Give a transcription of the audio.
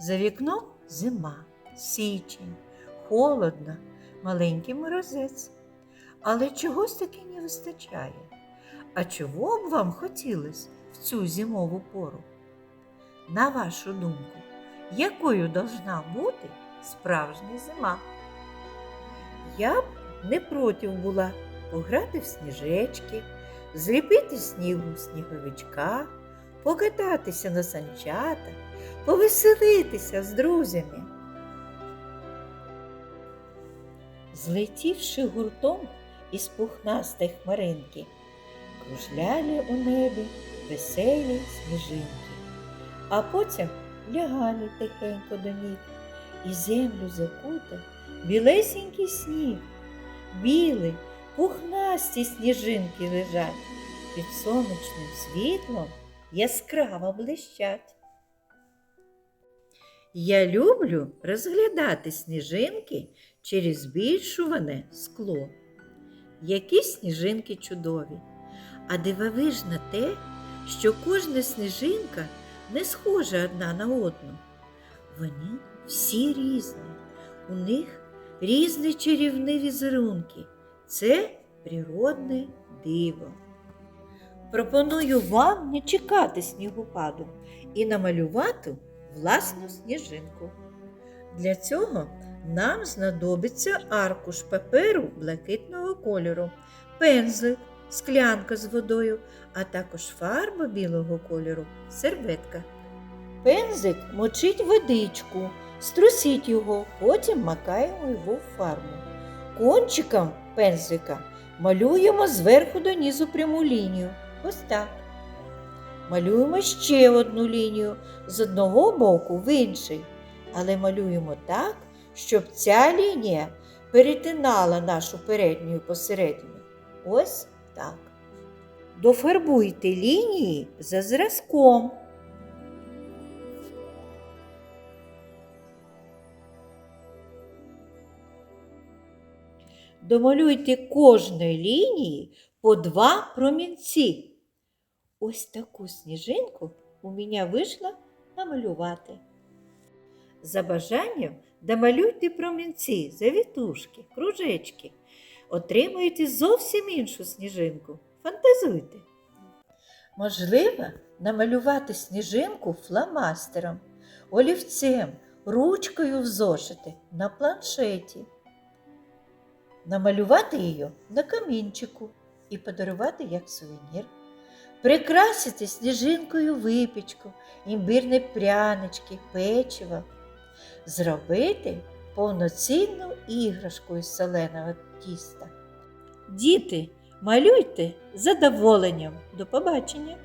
За вікном зима, січень, холодно, маленький морозець. Але чогось таки не вистачає. А чого б вам хотілося в цю зимову пору? На вашу думку, якою должна бути справжня зима? Я б не проти була пограти в сніжечки, зліпити снігу сніговичка, покататися на санчатах, повеселитися з друзями. Злетівши гуртом із пухнастої хмаринки, кружляли у небі веселі сніжинки, а потім лягали тихенько до ніг, і землю закутав білесенький сніг. Білі, пухнасті сніжинки лежать, під сонячним світлом яскраво блищать. Я люблю розглядати сніжинки через збільшуване скло. Які сніжинки чудові, а дивовижно те, що кожна сніжинка не схожа одна на одну. Вони всі різні, у них різні чарівні візерунки. Це природне диво. Пропоную вам не чекати снігопаду і намалювати власну сніжинку. Для цього нам знадобиться аркуш паперу блакитного кольору, пензлик, склянка з водою, а також фарба білого кольору, серветка. Пензлик мочить водичку, струсіть його, потім макаємо його в фарбу. Кончиком пензлика малюємо зверху донизу пряму лінію. Ось так. Малюємо ще одну лінію з одного боку в інший, але малюємо так, щоб ця лінія перетинала нашу передню посередню. Ось так. Дофарбуйте лінії за зразком. Домалюйте кожної лінії по два промінці. Ось таку сніжинку у мене вийшло намалювати. За бажанням домалюйте промінці, завітушки, кружечки. Отримуєте зовсім іншу сніжинку. Фантазуйте. Можливо, намалювати сніжинку фломастером, олівцем, ручкою в зошити на планшеті. Намалювати її на камінчику і подарувати як сувенір. Прикрасити сніжинкою випічку, імбирні прянички, печиво. Зробити повноцінну іграшку із соленого тіста. Діти, малюйте задоволенням. До побачення!